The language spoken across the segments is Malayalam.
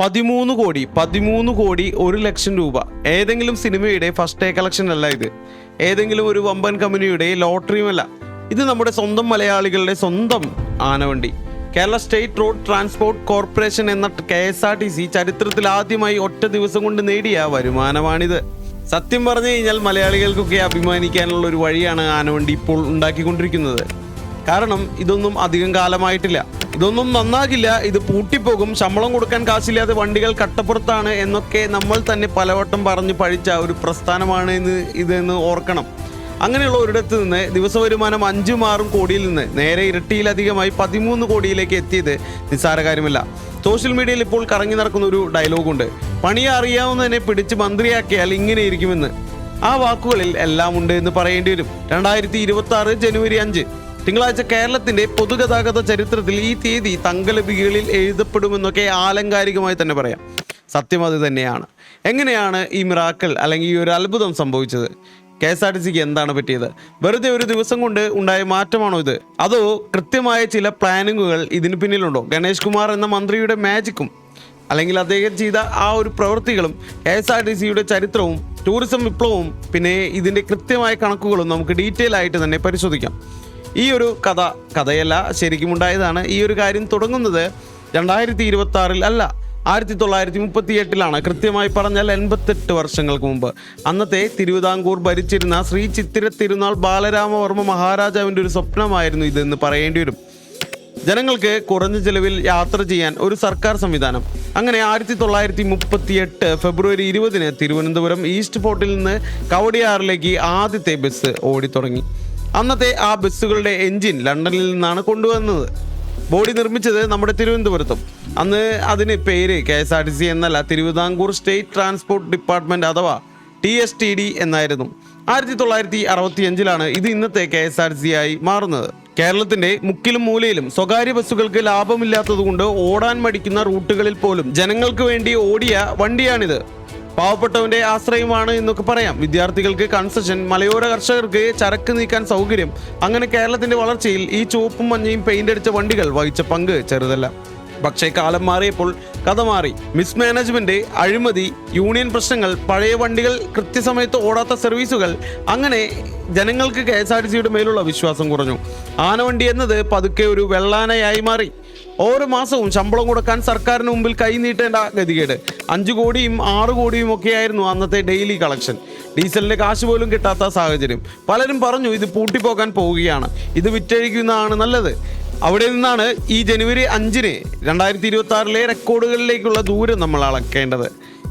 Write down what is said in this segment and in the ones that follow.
പതിമൂന്ന് കോടി പതിമൂന്ന് കോടി ഒരു ലക്ഷം രൂപ. ഏതെങ്കിലും സിനിമയുടെ ഫസ്റ്റ് ഡേ കളക്ഷൻ അല്ല ഇത്. ഏതെങ്കിലും ഒരു വമ്പൻ കമ്പനിയുടെ ലോട്ടറിയുമല്ല. ഇത് നമ്മുടെ സ്വന്തം മലയാളികളുടെ സ്വന്തം ആനവണ്ടി. Kerala state road transport corporation എന്ന K S R T C ചരിത്രത്തിൽ ആദ്യമായി ഒറ്റ ദിവസം കൊണ്ട് നേടിയ വരുമാനമാണിത്. സത്യം പറഞ്ഞു കഴിഞ്ഞാൽ മലയാളികൾക്കൊക്കെ അഭിമാനിക്കാനുള്ള ഒരു വഴിയാണ് ആനവണ്ടി ഇപ്പോൾ ഉണ്ടാക്കിക്കൊണ്ടിരിക്കുന്നത്. കാരണം ഇതൊന്നും അധികം കാലമായിട്ടില്ല. ഇതൊന്നും നന്നാകില്ല. ഇത് പൂട്ടിപ്പോകും. ശമ്പളം കൊടുക്കാൻ കാശില്ലാതെ വണ്ടികൾ കട്ടപ്പുറത്താണ് എന്നൊക്കെ നമ്മൾ തന്നെ പലവട്ടം പറഞ്ഞ് പഴിച്ച ഒരു പ്രസ്ഥാനമാണ് ഇന്ന് ഇതെന്ന് ഓർക്കണം. അങ്ങനെയുള്ള ഒരിടത്ത് നിന്ന് ദിവസ വരുമാനം അഞ്ചും ആറും കോടിയിൽ നിന്ന് നേരെ ഇരട്ടിയിലധികമായി പതിമൂന്ന് കോടിയിലേക്ക് എത്തിയത് നിസ്സാര കാര്യമല്ല. സോഷ്യൽ മീഡിയയിൽ ഇപ്പോൾ കറങ്ങി നടക്കുന്ന ഒരു ഡയലോഗുണ്ട് പണി അറിയാവുന്നതിനെ പിടിച്ച് മന്ത്രിയാക്കിയാൽ ഇങ്ങനെ ഇരിക്കുമെന്ന്. ആ വാക്കുകളിൽ എല്ലാം ഉണ്ട് എന്ന് പറയേണ്ടി വരും. രണ്ടായിരത്തി ഇരുപത്തി ആറ് ജനുവരി അഞ്ച്. തിങ്കളാഴ്ച കേരളത്തിന്റെ പൊതുഗതാഗത ചരിത്രത്തിൽ ഈ തീയതി തങ്കലിപികളിൽ എഴുതപ്പെടുമെന്നൊക്കെ ആലങ്കാരികമായി തന്നെ പറയാം. സത്യം അത് തന്നെയാണ്. എങ്ങനെയാണ് ഈ മിറാക്കൾ അല്ലെങ്കിൽ ഈ ഒരു അത്ഭുതം സംഭവിച്ചത്? കെ എസ് ആർ ടി സിക്ക് എന്താണ് പറ്റിയത്? വെറുതെ ഒരു ദിവസം കൊണ്ട് ഉണ്ടായ മാറ്റമാണോ ഇത്? അതോ കൃത്യമായ ചില പ്ലാനിങ്ങുകൾ ഇതിന് പിന്നിലുണ്ടോ? ഗണേഷ് കുമാർ എന്ന മന്ത്രിയുടെ മാജിക്കും അല്ലെങ്കിൽ അദ്ദേഹം ചെയ്ത ആ ഒരു പ്രവൃത്തികളും കെ എസ് ആർ ടി സിയുടെ ചരിത്രവും ടൂറിസം വിപ്ലവവും പിന്നെ ഇതിന്റെ കൃത്യമായ കണക്കുകളും നമുക്ക് ഡീറ്റെയിൽ ആയിട്ട് തന്നെ പരിശോധിക്കാം. ഈ ഒരു കഥ കഥയല്ല ശരിക്കും ഉണ്ടായതാണ്. ഈ ഒരു കാര്യം തുടങ്ങുന്നത് രണ്ടായിരത്തി ഇരുപത്തി ആറിൽ അല്ല ആയിരത്തി തൊള്ളായിരത്തി മുപ്പത്തി എട്ടിലാണ് കൃത്യമായി പറഞ്ഞാൽ എൺപത്തെട്ട് വർഷങ്ങൾക്ക് മുമ്പ്. അന്നത്തെ തിരുവിതാംകൂർ ഭരിച്ചിരുന്ന ശ്രീ ചിത്തിര തിരുനാൾ ബാലരാമവർമ്മ മഹാരാജാവിന്റെ ഒരു സ്വപ്നമായിരുന്നു ഇതെന്ന് പറയേണ്ടി വരും. ജനങ്ങൾക്ക് കുറഞ്ഞ ചിലവിൽ യാത്ര ചെയ്യാൻ ഒരു സർക്കാർ സംവിധാനം. അങ്ങനെ ആയിരത്തി തൊള്ളായിരത്തി മുപ്പത്തി എട്ട് ഫെബ്രുവരി ഇരുപതിന് തിരുവനന്തപുരം ഈസ്റ്റ് ഫോർട്ടിൽ നിന്ന് കവടിയാറിലേക്ക് ആദ്യത്തെ ബസ് ഓടിത്തുടങ്ങി. അന്നത്തെ ആ ബസ്സുകളുടെ എൻജിൻ ലണ്ടനിൽ നിന്നാണ് കൊണ്ടുവന്നത്. ബോഡി നിർമ്മിച്ചത് നമ്മുടെ തിരുവനന്തപുരത്തും. അന്ന് അതിന് പേര് K S R T C എന്നല്ല തിരുവിതാംകൂർ സ്റ്റേറ്റ് ട്രാൻസ്പോർട്ട് ഡിപ്പാർട്ട്മെന്റ് അഥവാ ടി എസ് ടി ഡി എന്നായിരുന്നു. ആയിരത്തി തൊള്ളായിരത്തി അറുപത്തി അഞ്ചിലാണ് ഇത് ഇന്നത്തെ K S R T C ആയി മാറുന്നത്. കേരളത്തിന്റെ മുക്കിലും മൂലയിലും സ്വകാര്യ ബസ്സുകൾക്ക് ലാഭമില്ലാത്തതുകൊണ്ട് ഓടാൻ മടിക്കുന്ന റൂട്ടുകളിൽ പോലും ജനങ്ങൾക്ക് വേണ്ടി ഓടിയ വണ്ടിയാണിത്. പാവപ്പെട്ടവന്റെ ആശ്രയമാണ് എന്നൊക്കെ പറയാം. വിദ്യാർത്ഥികൾക്ക് കൺസെഷൻ മലയോര കർഷകർക്ക് ചരക്ക് നീക്കാൻ സൗകര്യം. അങ്ങനെ കേരളത്തിന്റെ വളർച്ചയിൽ ഈ ചുവപ്പും മഞ്ഞയും പെയിന്റ് അടിച്ച വണ്ടികൾ വഹിച്ച പങ്ക് ചെറുതല്ല. പക്ഷേ കാലം മാറിയപ്പോൾ കഥ മാറി. മിസ്മാനേജ്മെന്റ് അഴിമതി യൂണിയൻ പ്രശ്നങ്ങൾ പഴയ വണ്ടികൾ കൃത്യസമയത്ത് ഓടാത്ത സർവീസുകൾ അങ്ങനെ ജനങ്ങൾക്ക് കെ എസ് ആർ ടി സിയുടെ മേലുള്ള വിശ്വാസം കുറഞ്ഞു. ആനവണ്ടി എന്നത് പതുക്കെ ഒരു വെള്ളാനയായി മാറി. ഓരോ മാസവും ശമ്പളം കൊടുക്കാൻ സർക്കാരിന് മുമ്പിൽ കൈ നീട്ടേണ്ട ഗതികേട്. അഞ്ചു കോടിയും ആറു കോടിയും ഒക്കെയായിരുന്നു അന്നത്തെ ഡെയിലി കളക്ഷൻ. ഡീസലിന്റെ കാശ് പോലും കിട്ടാത്ത സാഹചര്യം. പലരും പറഞ്ഞു ഇത് പൂട്ടിപ്പോകാൻ പോവുകയാണ്. ഇത് വിറ്റഴിക്കുന്നതാണ് നല്ലത്. അവിടെ നിന്നാണ് ഈ ജനുവരി അഞ്ചിന് രണ്ടായിരത്തി ഇരുപത്തി ആറിലെ റെക്കോർഡുകളിലേക്കുള്ള ദൂരം നമ്മൾ അളക്കേണ്ടത്.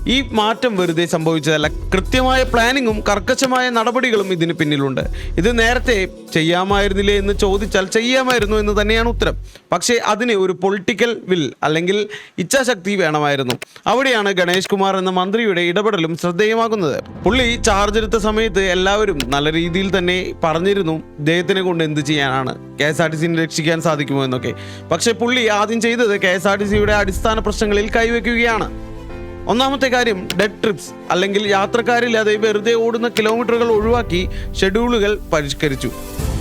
ഈ മാറ്റം വെറുതെ സംഭവിച്ചതല്ല. കൃത്യമായ പ്ലാനിങ്ങും കർക്കശമായ നടപടികളും ഇതിന് പിന്നിലുണ്ട്. ഇത് നേരത്തെ ചെയ്യാമായിരുന്നില്ലേ എന്ന് ചോദിച്ചാൽ ചെയ്യാമായിരുന്നു എന്ന് തന്നെയാണ് ഉത്തരം. പക്ഷേ അതിന് ഒരു പൊളിറ്റിക്കൽ വിൽ അല്ലെങ്കിൽ ഇച്ഛാശക്തി വേണമായിരുന്നു. അവിടെയാണ് ഗണേഷ് കുമാർ എന്ന മന്ത്രിയുടെ ഇടപെടലും ശ്രദ്ധേയമാകുന്നത്. പുള്ളി ചാർജ് എടുത്ത സമയത്ത് എല്ലാവരും നല്ല രീതിയിൽ തന്നെ പറഞ്ഞിരുന്നു ഇദ്ദേഹത്തിനെ കൊണ്ട് എന്ത് ചെയ്യാനാണ്? കെ എസ് ആർ ടി സിനെ രക്ഷിക്കാൻ സാധിക്കുമോ? എന്നൊക്കെ. പക്ഷേ പുള്ളി ആദ്യം ചെയ്തത് കെ എസ് ആർ ടി സിയുടെ അടിസ്ഥാന പ്രശ്നങ്ങളിൽ കൈവയ്ക്കുകയാണ് ഒന്നാമത്തെ കാര്യം ഡെഡ് ട്രിപ്സ് അല്ലെങ്കിൽ യാത്രക്കാരില്ലാതെ വെറുതെ ഓടുന്ന കിലോമീറ്ററുകൾ ഒഴിവാക്കി ഷെഡ്യൂളുകൾ പരിഷ്കരിച്ചു.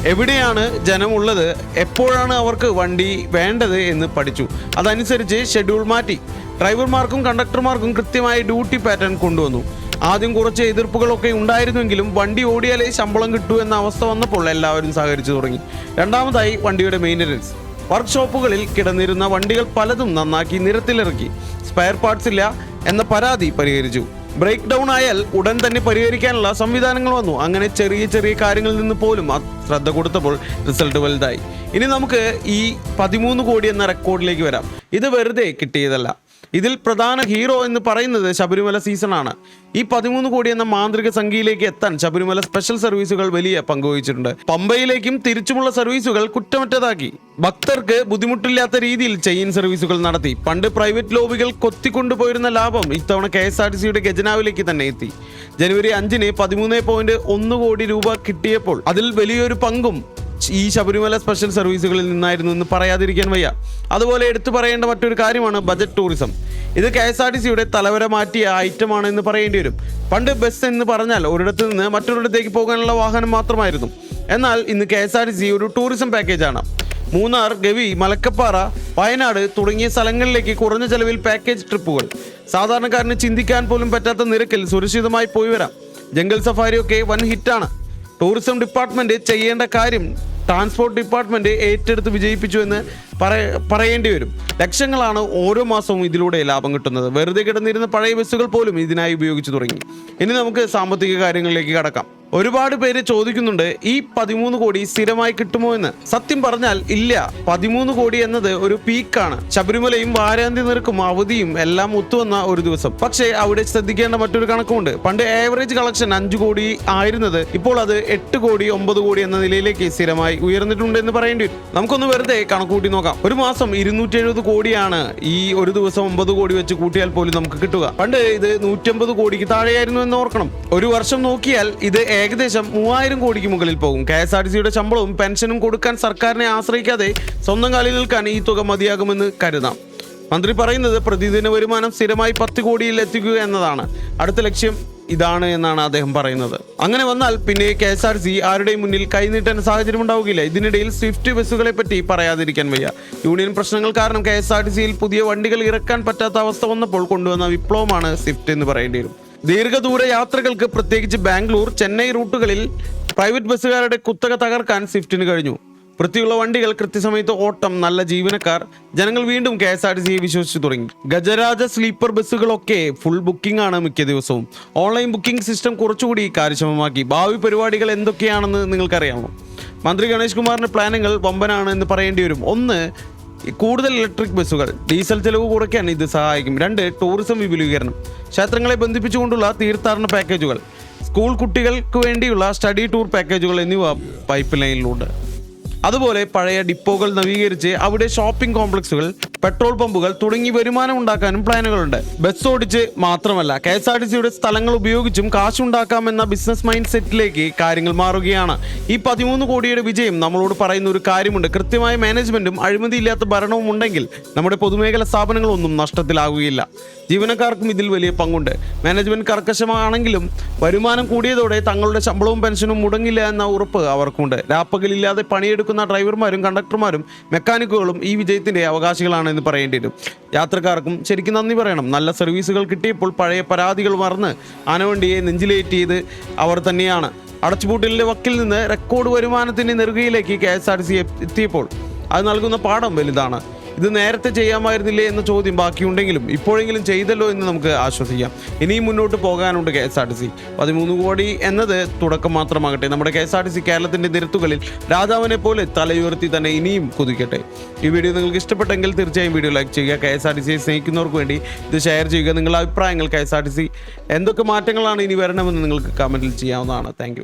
എവിടെയാണ് ജനമുള്ളത്? എപ്പോഴാണ് അവർക്ക് വണ്ടി വേണ്ടത് എന്ന് പഠിച്ചു. അതനുസരിച്ച് ഷെഡ്യൂൾ മാറ്റി. ഡ്രൈവർമാർക്കും കണ്ടക്ടർമാർക്കും കൃത്യമായ ഡ്യൂട്ടി പാറ്റേൺ കൊണ്ടുവന്നു. ആദ്യം കുറച്ച് എതിർപ്പുകളൊക്കെ ഉണ്ടായിരുന്നെങ്കിലും വണ്ടി ഓടിയാലേ ശമ്പളം കിട്ടൂ എന്ന അവസ്ഥ വന്നപ്പോൾ എല്ലാവരും സഹകരിച്ചു തുടങ്ങി. രണ്ടാമതായി വണ്ടിയുടെ മെയിന്റനൻസ് വർക്ക്ഷോപ്പുകളിൽ കിടന്നിരുന്ന വണ്ടികൾ പലതും നന്നാക്കി നിരത്തിലിറക്കി. സ്പെയർ പാർട്സ് ഇല്ല എന്ന പരാതി പരിഹരിച്ചു. ബ്രേക്ക് ഡൗൺ ആയാൽ ഉടൻ തന്നെ പരിഹരിക്കാനുള്ള സംവിധാനങ്ങൾ വന്നു. അങ്ങനെ ചെറിയ ചെറിയ കാര്യങ്ങളിൽ നിന്ന് പോലും ശ്രദ്ധ കൊടുത്തപ്പോൾ റിസൾട്ട് വലുതായി. ഇനി നമുക്ക് ഈ പതിമൂന്ന് കോടി എന്ന റെക്കോർഡിലേക്ക് വരാം. ഇത് വെറുതെ കിട്ടിയതല്ല. ഇതിൽ പ്രധാന ഹീറോ എന്ന് പറയുന്നത് ശബരിമല സീസണാണ് ഈ പതിമൂന്ന് കോടി എന്ന മാന്ത്രിക സംഖ്യയിലേക്ക് എത്താൻ ശബരിമല സ്പെഷ്യൽ സർവീസുകൾ വലിയ പങ്കുവഹിച്ചിട്ടുണ്ട് പമ്പയിലേക്കും തിരിച്ചുമുള്ള സർവീസുകൾ കുറ്റമറ്റതാക്കി. ഭക്തർക്ക് ബുദ്ധിമുട്ടില്ലാത്ത രീതിയിൽ ചെയിൻ സർവീസുകൾ നടത്തി. പണ്ട് പ്രൈവറ്റ് ലോബികൾ കൊത്തിക്കൊണ്ടുപോയിരുന്ന ലാഭം ഇത്തവണ കെ എസ് ആർ ടി സിയുടെ ഖജനാവിലേക്ക് തന്നെ എത്തി. ജനുവരി അഞ്ചിന് പതിമൂന്ന് പോയിന്റ് ഒന്ന് കോടി രൂപ കിട്ടിയപ്പോൾ അതിൽ വലിയൊരു പങ്കും ഈ ശബരിമല സ്പെഷ്യൽ സർവീസുകളിൽ നിന്നായിരുന്നു എന്ന് പറയാതിരിക്കാൻ വയ്യ. അതുപോലെ എടുത്തു പറയേണ്ട മറ്റൊരു കാര്യമാണ് ബജറ്റ് ടൂറിസം ഇത് കെ എസ് ആർ ടി സിയുടെ തലവര മാറ്റിയ ഐറ്റമാണ് എന്ന് പറയേണ്ടി വരും. പണ്ട് ബസ് എന്ന് പറഞ്ഞാൽ ഒരിടത്തു നിന്ന് മറ്റൊരിടത്തേക്ക് പോകാനുള്ള വാഹനം മാത്രമായിരുന്നു. എന്നാൽ ഇന്ന് K S R T C ഒരു ടൂറിസം പാക്കേജാണ് മൂന്നാർ ഗവി മലക്കപ്പാറ വയനാട് തുടങ്ങിയ സ്ഥലങ്ങളിലേക്ക് കുറഞ്ഞ ചെലവിൽ പാക്കേജ് ട്രിപ്പുകൾ സാധാരണക്കാരന് ചിന്തിക്കാൻ പോലും പറ്റാത്ത നിരക്കിൽ സുരക്ഷിതമായി പോയി വരാം. ജംഗൽ സഫാരിയൊക്കെ വൻ ഹിറ്റാണ് ടൂറിസം ഡിപ്പാർട്ട്മെന്റ് ചെയ്യേണ്ട കാര്യം ട്രാൻസ്പോർട്ട് ഡിപ്പാർട്ട്മെന്റ് ഏറ്റെടുത്ത് വിജയിപ്പിച്ചു എന്ന് പറ- പറയേണ്ടി വരും. ലക്ഷങ്ങളാണ് ഓരോ മാസവും ഇതിലൂടെ ലാഭം കിട്ടുന്നത്. വെറുതെ കിടന്നിരുന്ന പഴയ ബസ്സുകൾ പോലും ഇതിനായി ഉപയോഗിച്ചു തുടങ്ങി. ഇനി നമുക്ക് സാമ്പത്തിക കാര്യങ്ങളിലേക്ക് കടക്കാം. ഒരുപാട് പേര് ചോദിക്കുന്നുണ്ട് ഈ പതിമൂന്ന് കോടി സ്ഥിരമായി കിട്ടുമോ എന്ന്. സത്യം പറഞ്ഞാൽ ഇല്ല. പതിമൂന്ന് കോടി എന്നത് ഒരു പീക്കാണ്. ശബരിമലയും വാരാന്തി നിരക്കും അവധിയും എല്ലാം ഒത്തുവന്ന ഒരു ദിവസം. പക്ഷേ അവിടെ ശ്രദ്ധിക്കേണ്ട മറ്റൊരു കണക്കുമുണ്ട്. പണ്ട് ആവറേജ് കളക്ഷൻ അഞ്ചു കോടി ആയിരുന്നത് ഇപ്പോൾ അത് എട്ട് കോടി ഒമ്പത് കോടി എന്ന നിലയിലേക്ക് സ്ഥിരമായി ഉയർന്നിട്ടുണ്ട് എന്ന് പറയേണ്ടി വരും. നമുക്കൊന്ന് വെറുതെ കണക്കൂട്ടി നോക്കാം. ഒരു മാസം ഇരുന്നൂറ്റി എഴുപത് കോടിയാണ് ഈ ഒരു ദിവസം ഒമ്പത് കോടി വെച്ച് കൂട്ടിയാൽ പോലും നമുക്ക് കിട്ടുക. പണ്ട് ഇത് നൂറ്റമ്പത് കോടിക്ക് താഴെയായിരുന്നു എന്ന് ഓർക്കണം. ഒരു വർഷം നോക്കിയാൽ ഇത് ഏകദേശം മൂവായിരം കോടിക്ക് മുകളിൽ പോകും. കെ എസ് ആർ ടി സിയുടെ ശമ്പളവും പെൻഷനും കൊടുക്കാൻ സർക്കാരിനെ ആശ്രയിക്കാതെ സ്വന്തം കാലിൽ നിൽക്കാൻ ഈ തുക മതിയാകുമെന്ന് കരുതാം. മന്ത്രി പറയുന്നത് പ്രതിദിന വരുമാനം സ്ഥിരമായി പത്ത് കോടിയിൽ എത്തിക്കുക എന്നതാണ്. അടുത്ത ലക്ഷ്യം ഇതാണ് എന്നാണ് അദ്ദേഹം പറയുന്നത്. അങ്ങനെ വന്നാൽ പിന്നെ കെ എസ് ആർ സി ആരുടെയും മുന്നിൽ കൈനീട്ടാൻ സാഹചര്യം ഉണ്ടാവുകയില്ല. ഇതിനിടയിൽ സ്വിഫ്റ്റ് ബസ്സുകളെ പറ്റി പറയാതിരിക്കാൻ വയ്യ. യൂണിയൻ പ്രശ്നങ്ങൾ കാരണം കെ എസ് ആർ ടി സിയിൽ പുതിയ വണ്ടികൾ ഇറക്കാൻ പറ്റാത്ത അവസ്ഥ വന്നപ്പോൾ കൊണ്ടുവന്ന വിപ്ലവമാണ് സ്വിഫ്റ്റ് എന്ന് പറയേണ്ടി വരും. ദീർഘദൂര യാത്രകൾക്ക് പ്രത്യേകിച്ച് ബാംഗ്ലൂർ ചെന്നൈ റൂട്ടുകളിൽ പ്രൈവറ്റ് ബസ്സുകാരുടെ കുത്തക തകർക്കാൻ സ്വിഫ്റ്റിന് കഴിഞ്ഞു. വൃത്തിയുള്ള വണ്ടികൾ കൃത്യസമയത്ത് ഓട്ടം നല്ല ജീവനക്കാർ ജനങ്ങൾ വീണ്ടും കെ എസ് ആർ ടി സിയെ വിശ്വസിച്ചു തുടങ്ങി. ഗജരാജ സ്ലീപ്പർ ബസ്സുകളൊക്കെ ഫുൾ ബുക്കിംഗ് ആണ് മിക്ക ദിവസവും. ഓൺലൈൻ ബുക്കിംഗ് സിസ്റ്റം കുറച്ചുകൂടി കാര്യക്ഷമമാക്കി. ഭാവി പരിപാടികൾ എന്തൊക്കെയാണെന്ന് നിങ്ങൾക്കറിയാമോ? മന്ത്രി ഗണേഷ് കുമാറിന്റെ പ്ലാനുകൾ വമ്പനാണ് എന്ന് പറയേണ്ടി വരും. ഒന്ന് കൂടുതൽ ഇലക്ട്രിക് ബസ്സുകൾ ഡീസൽ ചെലവ് കുറയ്ക്കാൻ ഇത് സഹായിക്കും. രണ്ട് ടൂറിസം വിപുലീകരണം. ക്ഷേത്രങ്ങളെ ബന്ധിപ്പിച്ചുകൊണ്ടുള്ള തീർത്ഥാടന പാക്കേജുകൾ സ്കൂൾ കുട്ടികൾക്ക് വേണ്ടിയുള്ള സ്റ്റഡി ടൂർ പാക്കേജുകൾ എന്നിവ പൈപ്പ് ലൈനിലുണ്ട്. അതുപോലെ പഴയ ഡിപ്പോകൾ നവീകരിച്ച് അവിടെ ഷോപ്പിംഗ് കോംപ്ലക്സുകൾ പെട്രോൾ പമ്പുകൾ തുടങ്ങി വരുമാനം ഉണ്ടാക്കാനും പ്ലാനുകളുണ്ട്. ബസ് ഓടിച്ച് മാത്രമല്ല കെ എസ് ആർ ടി സിയുടെ സ്ഥലങ്ങൾ ഉപയോഗിച്ചും കാശുണ്ടാക്കാമെന്ന ബിസിനസ് മൈൻഡ് സെറ്റിലേക്ക് കാര്യങ്ങൾ മാറുകയാണ്. ഈ പതിമൂന്ന് കോടിയുടെ വിജയം നമ്മളോട് പറയുന്ന ഒരു കാര്യമുണ്ട്. കൃത്യമായ മാനേജ്മെന്റും അഴിമതിയില്ലാത്ത ഭരണവും ഉണ്ടെങ്കിൽ നമ്മുടെ പൊതുമേഖല സ്ഥാപനങ്ങളൊന്നും നഷ്ടത്തിലാകുകയില്ല ജീവനക്കാർക്കും ഇതിൽ വലിയ പങ്കുണ്ട്. മാനേജ്മെന്റ് കർക്കശമാണെങ്കിലും വരുമാനം കൂടിയതോടെ തങ്ങളുടെ ശമ്പളവും പെൻഷനും മുടങ്ങില്ല എന്ന ഉറപ്പ് അവർക്കുണ്ട്. രാപ്പകലില്ലാതെ പണിയെടുക്കുന്ന ഡ്രൈവർമാരും കണ്ടക്ടർമാരും മെക്കാനിക്കുകളും ഈ വിജയത്തിന്റെ അവകാശികളാണ് എന്ന് പറയേണ്ടി വരും യാത്രക്കാർക്കും ശരിക്കും നന്ദി പറയണം. നല്ല സർവീസുകൾ കിട്ടിയപ്പോൾ പഴയ പരാതികൾ മറന്ന് ആനവണ്ടിയെ നെഞ്ചിലേറ്റിയത് അവർ തന്നെയാണ്. അടച്ചുപൂട്ടലിന്റെ വക്കിൽ നിന്ന് റെക്കോർഡ് വരുമാനത്തിന്റെ നെറുകയിലേക്ക് കെ എസ് ആർ സി എത്തിയപ്പോൾ അത് നൽകുന്ന പാഠം വലുതാണ്. ഇത് നേരത്തെ ചെയ്യാമായിരുന്നില്ലേ എന്ന ചോദ്യം ബാക്കിയുണ്ടെങ്കിലും ഇപ്പോഴെങ്കിലും ചെയ്തല്ലോ എന്ന് നമുക്ക് ആശ്വസിക്കാം. ഇനിയും മുന്നോട്ട് പോകാനുണ്ട് K S R T C. പതിമൂന്ന് കോടി എന്നത് തുടക്കം മാത്രമാകട്ടെ. നമ്മുടെ K S R T C കേരളത്തിന്റെ നിരത്തുകളിൽ രാജാവിനെ പോലെ തലയുയർത്തി തന്നെ ഇനിയും കുതിക്കട്ടെ. ഈ വീഡിയോ നിങ്ങൾക്ക് ഇഷ്ടപ്പെട്ടെങ്കിൽ തീർച്ചയായും വീഡിയോ ലൈക്ക് ചെയ്യുക കെ എസ് ആർ ടി സിയെ സ്നേഹിക്കുന്നവർക്ക് വേണ്ടി ഇത് ഷെയർ ചെയ്യുക. നിങ്ങളുടെ അഭിപ്രായങ്ങൾ K S R T C എന്തൊക്കെ മാറ്റങ്ങളാണ് ഇനി വരണമെന്ന് നിങ്ങൾക്ക് കമന്റിൽ ചെയ്യാവുന്നതാണ്. താങ്ക്